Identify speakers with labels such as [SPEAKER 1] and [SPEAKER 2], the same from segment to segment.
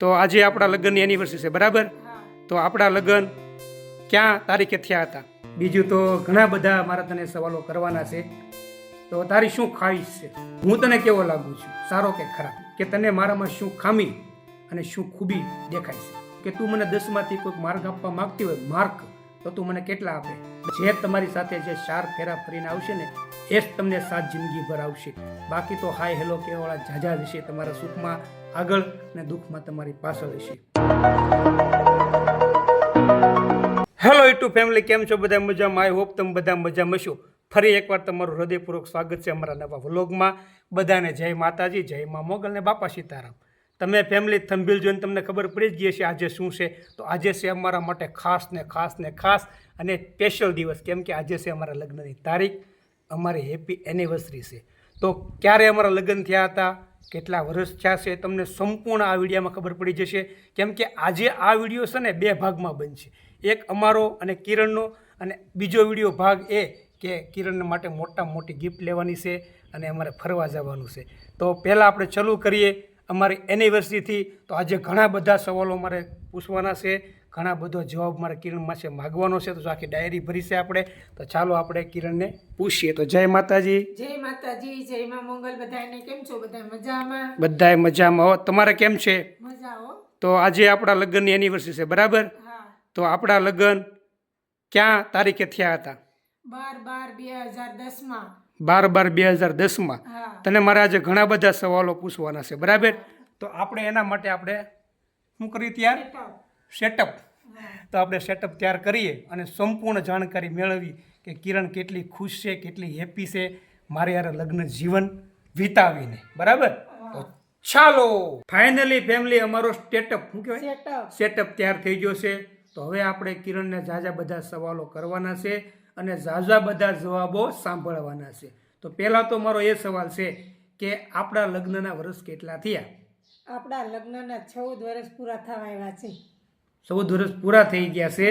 [SPEAKER 1] તો આજે આપણા લગ્નની એનિવર્સરી છે, બરાબર? તો આપણા લગ્ન ક્યાં તારીખે થયા હતા? બીજું તો ઘણા બધા મારા તને સવાલો કરવાના છે. તો તારી શું ખાઈશ છે? હું તને કેવો લાગુ છું? સારો કે ખરાબ? કે તને મારામાં શું ખામી અને શું ખૂબી દેખાય છે? કે તું મને દસમાંથી કોઈક માર્ક આપવા માંગતી હોય માર્ક તો તું મને કેટલા આપે? જે તમારી સાથે જે ચાર ફેરા ફરીને આવશે ને એ જ તમને સાત જિંદગી ભર આવશે. બાકી તો હાય, હેલો કહેવાળા ઝાઝા હશે તમારા સુખમાં, આગળ અને દુઃખમાં તમારી પાછળ હશે હેલો યુટ્યુબ ફેમિલી કેમ છો? બધા મજામાં? આઈ હોપ તમે બધા મજામાં છો ફરી એકવાર તમારું હૃદયપૂર્વક સ્વાગત છે અમારા નવા વ્લોગમાં. બધાને જય માતાજી, જય મા મોગલ ને બાપા સીતારામ. તમે ફેમિલી થંભીલ જોઈને તમને ખબર પડી જ ગઈ છે આજે શું છે? તો આજે છે અમારા માટે ખાસ ને ખાસ ને ખાસ અને સ્પેશિયલ દિવસ. કેમ કે આજે છે અમારા લગ્નની તારીખ. અમારી હેપી એનિવર્સરી છે. તો ક્યારે અમારા લગ્ન થયા હતા? કેટલા વર્ષ થયા છે? તમને સંપૂર્ણ આ વિડીયોમાં ખબર પડી જશે. કેમ કે આજે આ વીડિયો છે ને બે ભાગમાં બનશે. એક અમારો અને કિરણનો અને બીજો વીડિયો ભાગ એ કે કિરણને માટે મોટા મોટી ગિફ્ટ લેવાની છે અને અમારે ફરવા જવાનું છે. તો પહેલાં આપણે ચાલુ કરીએ અમારી એનિવર્સરીથી. તો આજે ઘણા બધા સવાલો અમારે પૂછવાના છે. ઘણા બધો જવાબ મારે કિરણ માસે માગવાનો છે. તો આખી ડાયરી ભરી છે આપણે તો ચાલો આપણે કિરણને પૂછીએ. તો જય માતાજી.
[SPEAKER 2] જય માતાજી જય માં મંગલ. બધાને કેમ છો? બધા મજામાં?
[SPEAKER 1] બધાય મજામાં. હો તમારે કેમ છે?
[SPEAKER 2] મજા હો.
[SPEAKER 1] તો આજે આપણા લગ્નની એનિવર્સરી છે બરાબર? તો આપણા લગ્ન ક્યાં તારીખે થયા હતા?
[SPEAKER 2] બાર બાર બે હજાર દસમાં.
[SPEAKER 1] બાર બાર બે હજાર દસમાં. તને મારે આજે ઘણા બધા સવાલો પૂછવાના છે બરાબર? તો આપણે એના માટે આપણે શું કરીએ ત્યાર? સેટઅપ તો આપણે સેટઅપ તૈયાર કરીએ અને સંપૂર્ણ જાણકારી મેળવી કે કિરણ કેટલી ખુશ છે કેટલી હેપી છે મારે યાર લગ્ન જીવન વિતાવીને. બરાબર? તો ચાલો. ફાઇનલી ફેમિલી અમારો સ્ટેટઅપ શું કહેવાય?
[SPEAKER 2] સેટઅપ
[SPEAKER 1] તૈયાર થઈ ગયો છે. તો હવે આપણે કિરણને ઝાઝા બધા સવાલો કરવાના છે અને ઝાઝા બધા જવાબો સાંભળવાના છે. તો પહેલાં તો મારો એ સવાલ છે કે આપણા લગ્નના વર્ષ કેટલા થયા?
[SPEAKER 2] આપણા લગ્નના ચૌદ વર્ષ પૂરા થવા આવ્યા છે.
[SPEAKER 1] ચૌદ વર્ષ પૂરા થઈ ગયા છે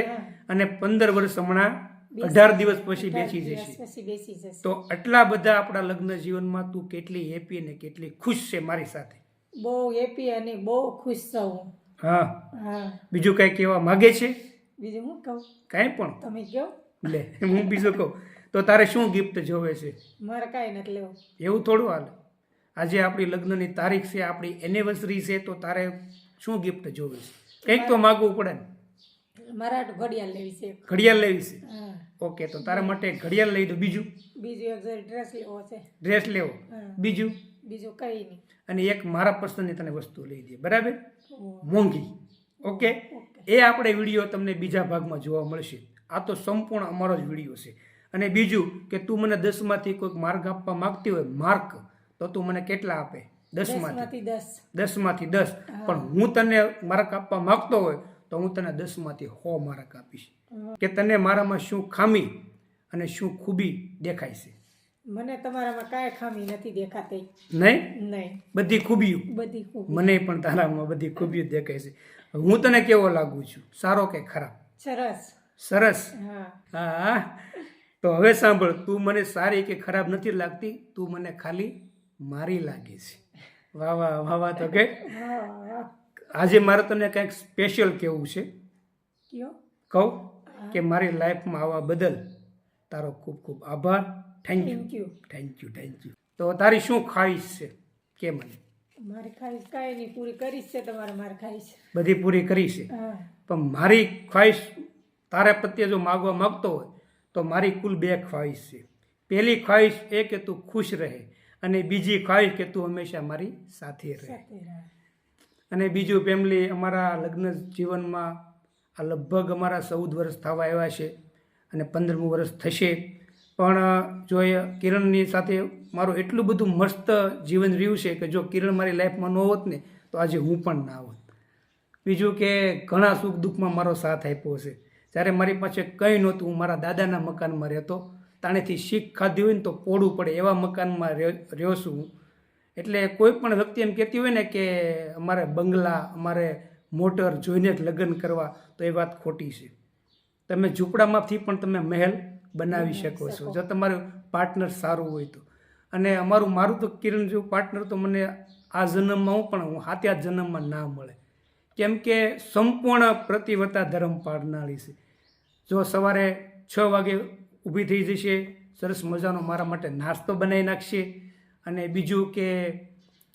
[SPEAKER 1] અને પંદર વર્ષ હમણાં અઢાર દિવસ પછી બેસી જશે. તો આટલા બધા આપણા લગ્ન જીવનમાં તું કેટલી હેપી અને કેટલી ખુશ છે મારી સાથે?
[SPEAKER 2] બહુ હેપી અને બહુ ખુશ છું. હા.
[SPEAKER 1] હા. બીજું કઈ કહેવા માગે છે?
[SPEAKER 2] બીજું હું કહું?
[SPEAKER 1] કાંઈ પણ.
[SPEAKER 2] તમે કહો.
[SPEAKER 1] લે હું બીજું કહું. તો તારે શું ગિફ્ટ જોવે છે?
[SPEAKER 2] મારે કાંઈ નથી લેવું.
[SPEAKER 1] એવું થોડું હાલ. આજે આપણી લગ્નની તારીખ છે આપણી એનિવર્સરી છે તો તારે શું ગિફ્ટ જોવે છે? કંઈક તો માગવું પડે ને.
[SPEAKER 2] મારા ઘડિયાળ લેવી છે
[SPEAKER 1] ઘડિયાળ લેવી છે? ઓકે તો તારા માટે ઘડિયાળ લઈ દો. બીજું?
[SPEAKER 2] બીજું એક ડ્રેસ લેવો છે.
[SPEAKER 1] ડ્રેસ લેવો. બીજું?
[SPEAKER 2] બીજું કંઈ નહીં.
[SPEAKER 1] અને એક મારા પસંદની તને વસ્તુ લઈ દે બરાબર? મોંઘી. ઓકે? એ આપણે વીડિયો તમને બીજા ભાગમાં જોવા મળશે. આ તો સંપૂર્ણ અમારો જ વીડિયો છે. અને બીજું કે તું મને દસમાંથી કોઈક માર્ક આપવા માગતી હોય માર્ક તો તું મને કેટલા આપે? દસમાંથી.
[SPEAKER 2] દસ.
[SPEAKER 1] દસમાંથી દસ. પણ હું તને માર્ક આપવા માંગતો હોય તો હું તને દસમાંથી સો માર્ક આપીશ. કે તને મારામાં શું ખામી અને શું ખૂબી દેખાય છે?
[SPEAKER 2] મને તમારામાં કાંઈ ખામી નથી દેખાતી.
[SPEAKER 1] નહીં?
[SPEAKER 2] નહીં.
[SPEAKER 1] બધી ખૂબીઓ?
[SPEAKER 2] બધી
[SPEAKER 1] મને પણ તારામાં બધી ખૂબીઓ દેખાય છે. હું તને કેવો લાગુ છું? સારો કે ખરાબ?
[SPEAKER 2] સરસ.
[SPEAKER 1] સરસ?
[SPEAKER 2] હા.
[SPEAKER 1] હા. તો હવે સાંભળ તું મને સારી કે ખરાબ નથી લાગતી તું મને ખાલી મારી લાગે છે. વાહ વાહ વાહ વાહ તો કે. આજે મારે તને કંઈક સ્પેશિયલ કહેવું છે? કહો કે મારી લાઈફમાં આવવા બદલ તારો ખૂબ ખૂબ આભાર. Thank you
[SPEAKER 2] thank you
[SPEAKER 1] thank you તો તારી શું ખ્વાહિશ છે? કે મને?
[SPEAKER 2] મારી ખાઈશ કાંઈ નહીં પૂરી કરીશ છે તમારે મારે ખાઈશ
[SPEAKER 1] બધી પૂરી કરી છે. પણ મારી ખ્વાહિશ તારા પ્રત્યે જો માગવા માગતો હોય તો મારી કુલ બે ખ્વાહિશ છે. પહેલી ખ્વાહિશ એ કે તું ખુશ રહે. અને બીજી ખ્વાહિશ કે તું હંમેશા મારી સાથે રહે. અને બીજું ફેમિલી અમારા લગ્ન જીવનમાં આ લગભગ અમારા ચૌદ વર્ષ થવા આવ્યા છે અને પંદરમું વર્ષ થશે. પણ જો એ કિરણની સાથે મારું એટલું બધું મસ્ત જીવન રહ્યું છે કે જો કિરણ મારી લાઈફમાં ન હોત ને તો આજે હું પણ ના હોત. બીજું કે ઘણા સુખ દુઃખમાં મારો સાથ આપ્યો છે જ્યારે મારી પાસે કંઈ નહોતું હું મારા દાદાના મકાનમાં રહેતો તાણેથી શીખ ખાધી હોય ને તો પોડું પડે એવા મકાનમાં રહ્યો છું હું. એટલે કોઈ પણ વ્યક્તિ એમ કહેતી હોય ને કે અમારે બંગલા અમારે મોટર જોઈને જ લગ્ન કરવા તો એ વાત ખોટી છે. તમે ઝૂંપડામાંથી પણ તમે મહેલ બનાવી શકો છો જો તમારું પાર્ટનર સારું હોય તો. અને અમારું મારું તો કિરણ જેવું પાર્ટનર તો મને આ જન્મમાં હું પણ હું હાથે આ જન્મમાં ના મળે. કેમ કે સંપૂર્ણ પ્રતિવતા ધર્મ પાડનારી છે. જો સવારે છ વાગે ઊભી થઈ જશે. સરસ મજાનો મારા માટે નાસ્તો બનાવી નાખશે. અને બીજું કે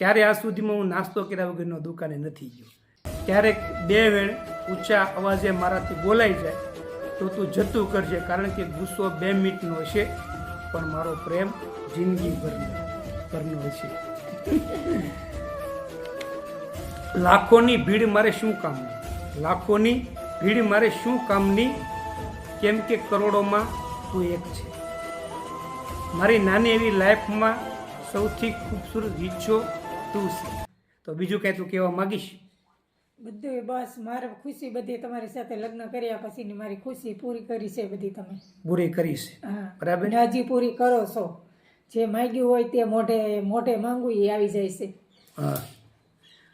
[SPEAKER 1] ક્યારે આ સુધીમાં હું નાસ્તો કર્યા વગરનો દુકાને નથી ગયો. ક્યારેક બે વેળ ઊંચા અવાજે મારાથી બોલાઈ જાય તો તું જતું કરજે, કારણ કે ગુસ્સો બે મિનિટનો હશે, પણ મારો પ્રેમ જિંદગીભરનો ભરનો હશે. લાખોની ભીડ મારે શું કામની? લાખોની ભીડ મારે શું કામની? કેમ કે કરોડોમાં તું એક છે. મારી નાની એવી લાઈફમાં સૌથી ખૂબસૂરત ઈચ્છો તું છે. તો બીજું કાંઈ તું કહેવા માગીશ?
[SPEAKER 2] બધું બસ મારે ખુશી બધી તમારી સાથે લગ્ન કર્યા પછીની મારી ખુશી પૂરી કરી છે બધી તમે.
[SPEAKER 1] પૂરી કરીશ
[SPEAKER 2] હા.
[SPEAKER 1] બરાબર?
[SPEAKER 2] હજી પૂરી કરો છો. જે માંગ્યું હોય તે મોઢે મોઢે માંગવું એ આવી જાય છે.
[SPEAKER 1] હા.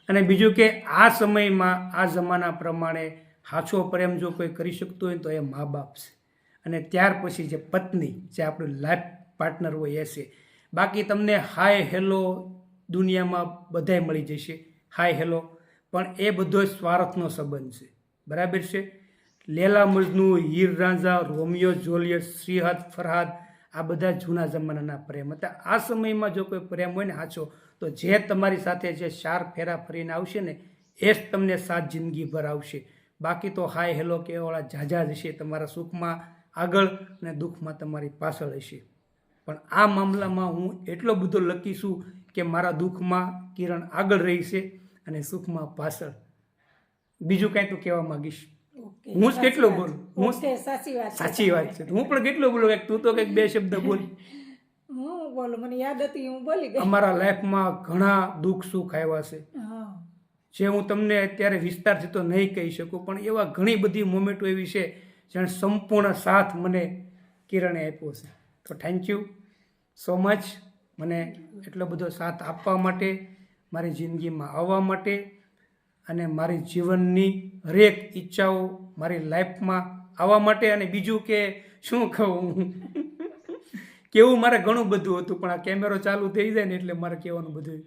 [SPEAKER 1] અને બીજું કે આ સમયમાં આ જમાના પ્રમાણે સાચો પ્રેમ જો કોઈ કરી શકતું હોય તો એ મા બાપ છે. અને ત્યાર પછી જે પત્ની, જે આપણું લાઈફ પાર્ટનર હોય એ છે. બાકી તમને હાય હેલો દુનિયામાં બધાય મળી જશે. હાય હેલો પણ એ બધો સ્વાર્થનો સંબંધ છે. બરાબર છે? લેલા મજનુ, હીર રાંઝા, રોમિયો, જોલિયટ, શ્રીહદ, ફરહાદ, આ બધા જૂના જમાનાના પ્રેમ હતા. આ સમયમાં જો કોઈ પ્રેમ હોય ને સાચો તો જે તમારી સાથે જે ચાર ફેરા ફરીને આવશે ને, એ જ તમને સાત જિંદગીભર આવશે. બાકી તો હાય હેલો કેવાળા ઝાઝા જશે તમારા સુખમાં. આગળ અને દુઃખમાં તમારી પાછળ હશે. પણ આ મામલામાં હું એટલો બધો લખીશું કે મારા દુઃખમાં કિરણ આગળ રહી છે અને સુખમાં પાછળ. બીજું કાંઈ તો કહેવા માંગીશ? હું જ કેટલો બોલું? હું
[SPEAKER 2] સાચી વાત છે.
[SPEAKER 1] સાચી વાત છે. હું પણ કેટલો બોલું? તું તો કંઈક બે શબ્દ બોલ.
[SPEAKER 2] હું બોલું? મને યાદ હતી હું બોલી ગઈ.
[SPEAKER 1] અમારા લાઈફમાં ઘણા દુઃખ સુખ આવ્યા છે. જે હું તમને અત્યારે વિસ્તારથી તો નહીં કહી શકું પણ એવા ઘણી બધી મોમેન્ટો એવી છે જેણે સંપૂર્ણ સાથ મને કિરણે આપ્યો છે. તો થેન્ક યુ સો મચ મને એટલો બધો સાથ આપવા માટે, મારી જિંદગીમાં આવવા માટે અને મારી જીવનની હરેક ઈચ્છાઓ મારી લાઈફમાં આવવા માટે અને બીજું કે શું કહું કેવું મારે ઘણું બધું હતું, પણ આ કેમેરો ચાલુ થઈ જાય ને એટલે મારે કહેવાનું બધું,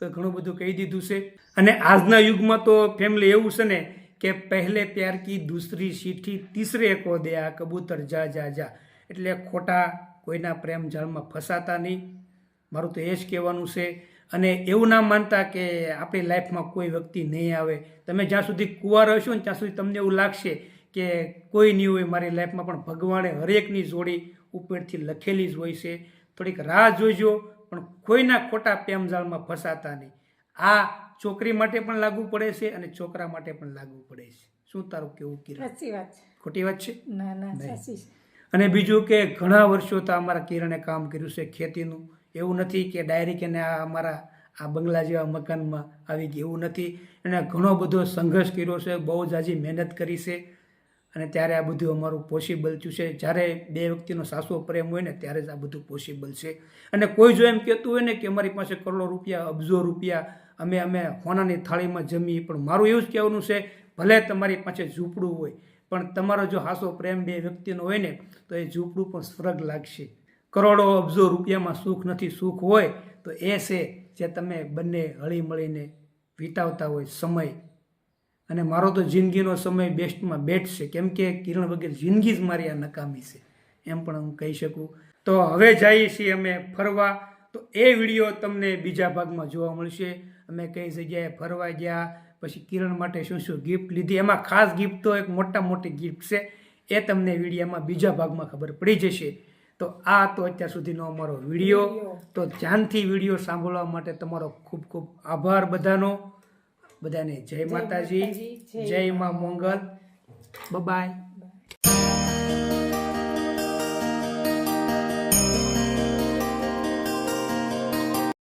[SPEAKER 1] તો ઘણું બધું કહી દીધું છે. અને આજના યુગમાં તો ફેમિલી એવું છે ને કે પહેલે પ્યાર કી દૂસરી ચીઠી તીસરે કો દે આ કબૂતર, જા જા જા. એટલે ખોટા કોઈના પ્રેમ જાળમાં ફસાતા નહીં. મારું તો એ જ કહેવાનું છે. અને એવું ના માનતા કે આપણી લાઈફમાં કોઈ વ્યક્તિ નહીં આવે. તમે જ્યાં સુધી કુંવાર હશો ને ત્યાં સુધી તમને એવું લાગશે કે કોઈ નહીં હોય મારી લાઈફમાં, પણ ભગવાને હરેકની જોડી ઉપરથી લખેલી જ હોય છે. થોડીક રાહ જોઈજો પણ કોઈના ખોટા પ્રેમ જાળમાં ફસાતા નહીં. આ છોકરી માટે પણ લાગુ પડે છે અને છોકરા માટે પણ લાગુ પડે છે. શું તારું કેવું કિરણ?
[SPEAKER 2] સાચી વાત છે.
[SPEAKER 1] ખોટી વાત છે?
[SPEAKER 2] ના ના સાચી
[SPEAKER 1] અને બીજું કે ઘણા વર્ષો તો અમારા કિરણે કામ કર્યું છે ખેતીનું. એવું નથી કે ડાયરેક્ટ એને આ અમારા આ બંગલા જેવા મકાનમાં આવી ગયું. એવું નથી. એને ઘણો બધો સંઘર્ષ કર્યો છે. બહુ જ હજી મહેનત કરી છે. અને ત્યારે આ બધું અમારું પોસિબલ થયું છે. જ્યારે બે વ્યક્તિનો સાસો પ્રેમ હોય ને, ત્યારે જ આ બધું પોસિબલ છે. અને કોઈ જો એમ કહેતું હોય ને કે અમારી પાસે કરોડો રૂપિયા, અબજો રૂપિયા, અમે અમે હોનાની થાળીમાં જમીએ, પણ મારું એવું જ કહેવાનું છે, ભલે તમારી પાસે ઝૂંપડું હોય, પણ તમારો જો હાસો પ્રેમ બે વ્યક્તિનો હોય ને, તો એ ઝૂંપડું પણ સ્વર્ગ લાગશે. કરોડો, અબજો રૂપિયામાં સુખ નથી, સુખ હોય, તો એ છે જે તમે બંને હળી મળીને વિતાવતા હોય સમય. અને મારો તો જિંદગીનો સમય બેસ્ટમાં બેસ્ટ છે કેમ કે કિરણ વગેરે જિંદગી જ મારી આ નકામી છે. એમ પણ હું કહી શકું. તો હવે જઈએ છીએ અમે ફરવા. તો એ વીડિયો તમને બીજા ભાગમાં જોવા મળશે. અમે કઈ જગ્યાએ ફરવા ગયા પછી કિરણ માટે શું શું ગિફ્ટ લીધી. એમાં ખાસ ગિફ્ટ તો એક મોટા મોટી ગિફ્ટ છે. એ તમને વિડીયામાં બીજા ભાગમાં ખબર પડી જશે. તો આ તો અત્યાર સુધીનો અમારો વીડિયો. તો ધ્યાનથી વીડિયો સાંભળવા માટે તમારો ખૂબ ખૂબ આભાર બધાનો. બધાને જય માતાજી જય મા મોંગલ. બાય